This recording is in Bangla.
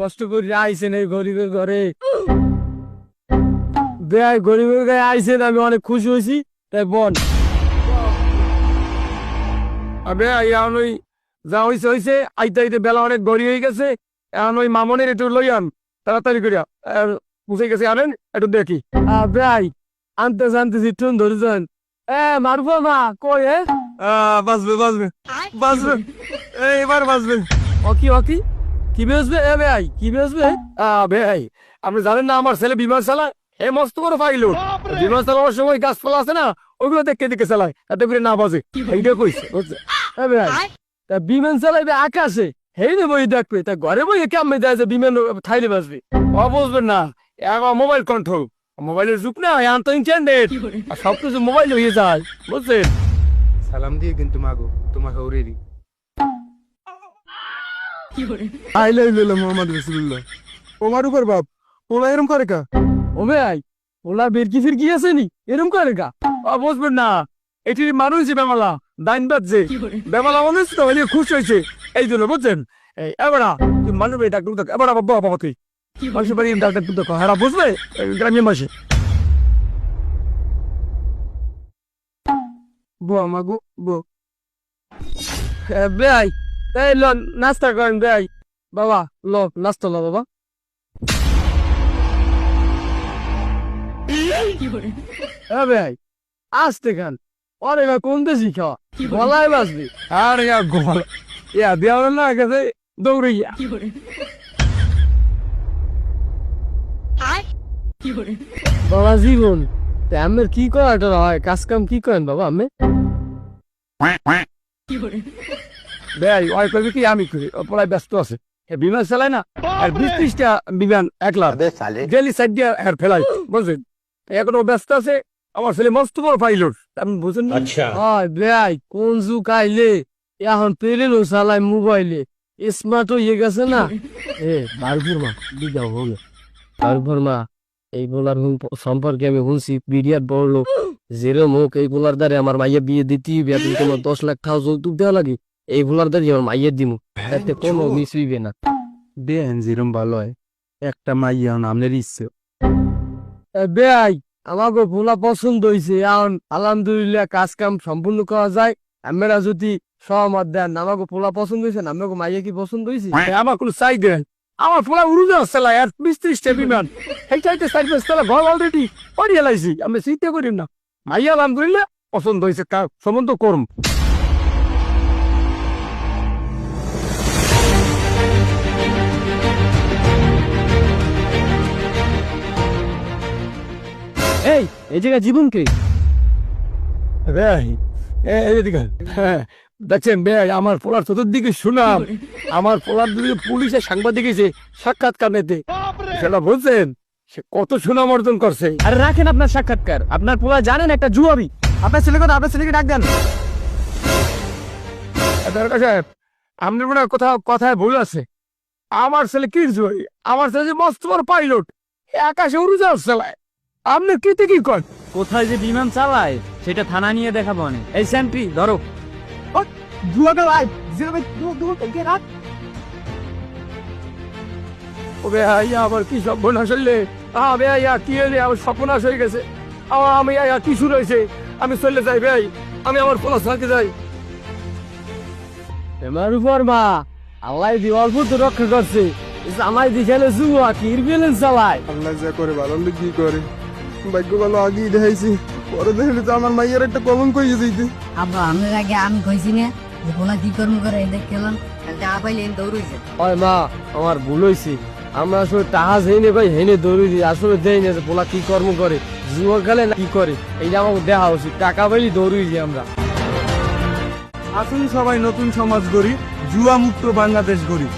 কষ্ট করে আইছেন এই গরিবের ঘরে। বেয়াই গরিবের ঘরে আইছেন আমি অনেক খুশি হয়েছি। তাই বল। আবে এখন ওই যা হয়েছে হয়েছে আইতে আইতে বেলা অনেক গড়ি হয়ে গেছে। এখন ওই মামনের একটু লই আন তাড়াতাড়ি করিয়া। বুঝে গেছে আনেন একটু দেখি। বেয়াই আনতে জানতে জিটুন ধরেছেন এ মারবো মা কই এ বাঁচবে বাঁচবে বাঁচবে। এবার বাঁচবে। অকি অকি? কি বেসবে এ ভাই কি বেসবে আ ভাই আপনি জানেন না আমার ছেলে বিমান চালায়? এ মস্ত বড় ফাইল বিমান চালানোর সময় গাছপালা আছে না ওগুলো দেখে দেখে চালায় এত করে না বাজে। এইটা কইছে বুঝছে? এ ভাই তা বিমান চালাইবে আকাশে হেই নে বই দেখবে তা ঘরে বই কেমন দেয় যে বিমান থাইলে বাজবে? ও বুঝবেন না এখন মোবাইল কন্ট্রোল মোবাইলের যুগ না তো ইন্টারনেট আর সবকিছু মোবাইল হয়ে যায় বুঝছেন? সালাম দিয়ে কিন্তু মাগো তোমাকে ওরেরই আইলে ইল্লাল্লাহ মোহাম্মদ রাসূলুল্লাহ। ওমার উপর বাপ ওলা এরম করে কা? ও ভাই ওলা বের ফির কি আছে নি? এরম করে গা ও বুঝবেন না। এটি মানুষ যে বেমালা দাইন বাজছে বেমালা মানুষ তো হইলে খুশ হয়েছে। এই জন্য বুঝছেন? এই এবারা তুই মানুষ এই ডাক্তার দেখ এবারা বাবা বাবা তুই মানুষের বাড়ি ডাক্তার দেখ হারা বুঝবে? এই গ্রামের মাসে বো মাগো বো বেআই এই ল, নাস্তা করেন বেআই বাবা, ল, নাস্তা ল, বাবা। ভাই কোন বাসবি আর ইয়া না বাবা, জীবন। আমের কি করাটা হয়? কাজ কাম কি করেন বাবা আমি ওই কি আমি ব্যস্ত আছে। বিমান না বিশ ত্রিশটা বিমান এক লাখ ডেলি এখনও ব্যস্ত আছে আমার মস্ত আচ্ছা। কোন যুগ আইলে? এখন পেরেলো চালায় মোবাইলে। স্মার্ট হয়ে গেছে না? এ মা মা এই বলার সম্পর্কে আমি শুনছি বিরিয়ার বড় লোক। যেরম হোক এই বোলার দ্বারা আমার মাইয়া বিয়ে দিতে বিয়া তোমার দশ লাখ খাওয়া যৌতুক দেওয়া লাগে এই বলার দ্বারে আমার মাইয়া দিমু। এতে কোনো মিস হইবে না। দেন যেরম ভালো হয় একটা মাইয়া নামনের ইচ্ছে। বেআই আমাকে ভোলা পছন্দ হয়েছে এখন আলহামদুলিল্লাহ কাজ কাম সম্পূর্ণ করা যায়। আমরা যদি সহমত দেন আমাকে পোলা পছন্দ হয়েছে না আমাকে মাইয়া কি পছন্দ হয়েছে আমার কোনো চাই দেন। আমার পোলা উড়ুজা আসছিল আর বিশ ত্রিশটা বিমান। সেইটাইতে চার ঘর অলরেডি করিয়ে লাইছি। আমি চিন্তা করি না। মাইয়া আলহামদুলিল্লাহ পছন্দ হয়েছে সম্বন্ধ করম। এই এই জায়গায় জীবন কে? হ্যাঁ দেখছেন বেআই আমার পোলার চতুর্দিকে শুনাম আমার পোলার দিকে পুলিশের সাংবাদিক এসে সাক্ষাৎকার নিতে সেটা বুঝছেন? সে কত সুনাম অর্জন করছে। আরে রাখেন আপনার সাক্ষাৎকার আপনার পোলা জানেন একটা জুয়াবি। আপনার ছেলে কথা আপনার ছেলেকে ডাক দেন। সাহেব আপনার মনে হয় কোথাও কথায় ভুল আছে। আমার ছেলে কি জয় আমার ছেলে যে মস্ত বড় পাইলট আকাশে উড়োজাহাজ চালায় আপনি কি কি কন কোথায় যে বিমান চালায় সেটা থানা নিয়ে দেখাবো অনেক এই স্যান্ট্রি ধরো। আবার কি সর্বনাশ হইলে? কি হইলে সর্বনাশ হয়ে গেছে। আমার আমি আয়া কি শুরু হয়েছে? আমি চলে যাই ভাই আমি আমার পোলা সাথে যাই। এমার উপর মা আল্লাহ দি অল্প তো রক্ষা করছে। আমায় দিখালে জুয়া কি ইরবিলেন চালায়। আল্লাহ যা করে ভালো কি করে? ভাগ্য ভালো আগেই দেখাইছি। পরে দেখলে তো আমার মাইয়ার একটা কলঙ্ক হয়ে যেতে আব্বা আমি আগে আমি কইছি না। যে পোলা কি কর্ম করে এদের খেলাম। টাকা পাইলে দৌড়ইছে ওই মা আমার ভুল হয়েছে আমরা আসলে টাহা হেনে ভাই হেনে দৌড়ি আসলে দেই না যে পোলা কি কর্ম করে জুয়া খেলে না কি করে। এইটা আমাকে দেখা উচিত। টাকা পাইলি দৌড়ি আমরা। আসুন সবাই নতুন সমাজ গড়ি জুয়া মুক্ত বাংলাদেশ গড়ি।